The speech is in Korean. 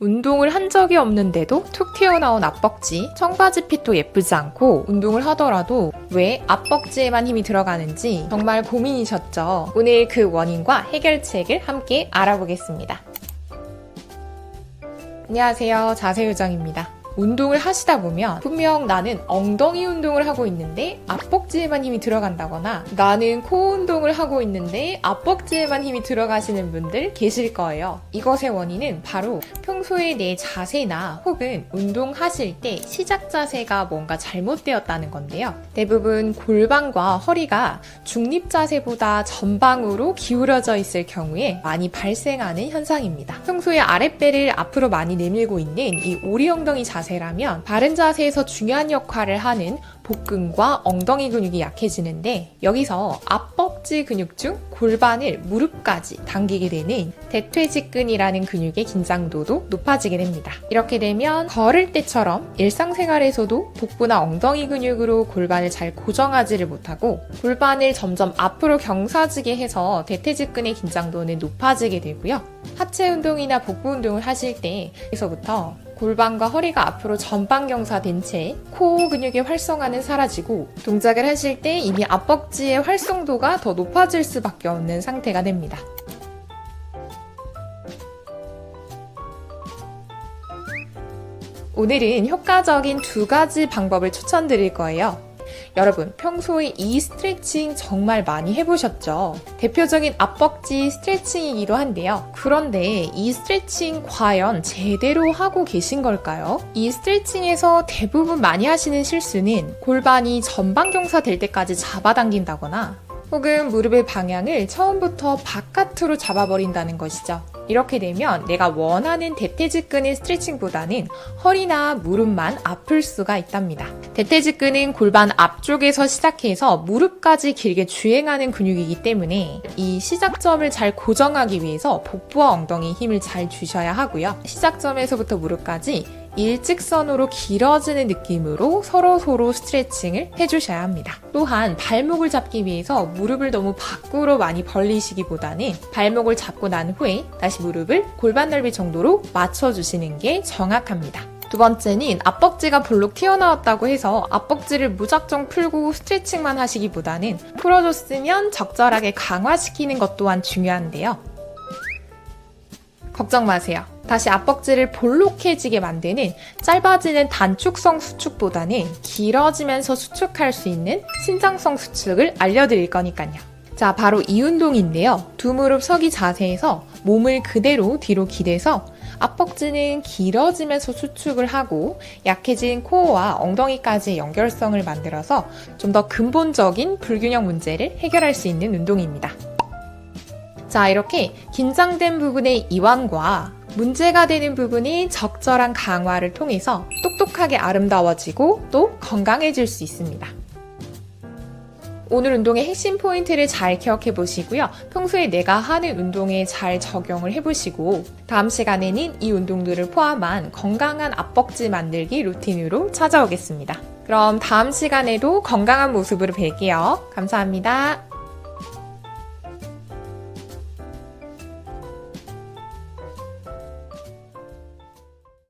운동을 한 적이 없는데도 툭 튀어나온 앞벅지, 청바지 핏도 예쁘지 않고 운동을 하더라도 왜 앞벅지에만 힘이 들어가는지 정말 고민이셨죠. 오늘 그 원인과 해결책을 함께 알아보겠습니다. 안녕하세요. 자세요정입니다. 운동을 하시다 보면 분명 나는 엉덩이 운동을 하고 있는데 앞벅지에만 힘이 들어간다거나 나는 코 운동을 하고 있는데 앞벅지에만 힘이 들어가시는 분들 계실 거예요. 이것의 원인은 바로 평소에 내 자세나 혹은 운동하실 때 시작 자세가 뭔가 잘못되었다는 건데요. 대부분 골반과 허리가 중립 자세보다 전방으로 기울어져 있을 경우에 많이 발생하는 현상입니다. 평소에 아랫배를 앞으로 많이 내밀고 있는 이 오리 엉덩이 자세 라면 바른 자세에서 중요한 역할을 하는 복근과 엉덩이 근육이 약해지는데 여기서 앞벅지 근육 중 골반을 무릎까지 당기게 되는 대퇴직근이라는 근육의 긴장도도 높아지게 됩니다. 이렇게 되면 걸을 때처럼 일상생활에서도 복부나 엉덩이 근육으로 골반을 잘 고정하지를 못하고 골반을 점점 앞으로 경사지게 해서 대퇴직근의 긴장도는 높아지게 되고요. 하체 운동이나 복부 운동을 하실 때에서부터 골반과 허리가 앞으로 전방 경사된 채 코어 근육의 활성화는 사라지고 동작을 하실 때 이미 앞벅지의 활성도가 더 높아질 수밖에 없는 상태가 됩니다. 오늘은 효과적인 두 가지 방법을 추천드릴 거예요. 여러분, 평소에 이 스트레칭 정말 많이 해보셨죠? 대표적인 앞벅지 스트레칭이기도 한데요. 그런데 이 스트레칭 과연 제대로 하고 계신 걸까요? 이 스트레칭에서 대부분 많이 하시는 실수는 골반이 전방경사 될 때까지 잡아당긴다거나 혹은 무릎의 방향을 처음부터 바깥으로 잡아버린다는 것이죠. 이렇게 되면 내가 원하는 대퇴직근의 스트레칭보다는 허리나 무릎만 아플 수가 있답니다. 대퇴직근은 골반 앞쪽에서 시작해서 무릎까지 길게 주행하는 근육이기 때문에 이 시작점을 잘 고정하기 위해서 복부와 엉덩이 힘을 잘 주셔야 하고요. 시작점에서부터 무릎까지 일직선으로 길어지는 느낌으로 서로 서로 스트레칭을 해주셔야 합니다. 또한 발목을 잡기 위해서 무릎을 너무 밖으로 많이 벌리시기보다는 발목을 잡고 난 후에 다시 무릎을 골반 넓이 정도로 맞춰주시는 게 정확합니다. 두 번째는 앞벅지가 볼록 튀어나왔다고 해서 앞벅지를 무작정 풀고 스트레칭만 하시기보다는 풀어줬으면 적절하게 강화시키는 것 또한 중요한데요. 걱정 마세요. 다시 앞벅지를 볼록해지게 만드는 짧아지는 단축성 수축보다는 길어지면서 수축할 수 있는 신장성 수축을 알려드릴 거니까요. 자, 바로 이 운동인데요. 두 무릎 서기 자세에서 몸을 그대로 뒤로 기대서 앞벅지는 길어지면서 수축을 하고 약해진 코어와 엉덩이까지의 연결성을 만들어서 좀 더 근본적인 불균형 문제를 해결할 수 있는 운동입니다. 자, 이렇게 긴장된 부분의 이완과 문제가 되는 부분이 적절한 강화를 통해서 똑똑하게 아름다워지고 또 건강해질 수 있습니다. 오늘 운동의 핵심 포인트를 잘 기억해 보시고요. 평소에 내가 하는 운동에 잘 적용을 해 보시고 다음 시간에는 이 운동들을 포함한 건강한 앞벅지 만들기 루틴으로 찾아오겠습니다. 그럼 다음 시간에도 건강한 모습으로 뵐게요. 감사합니다.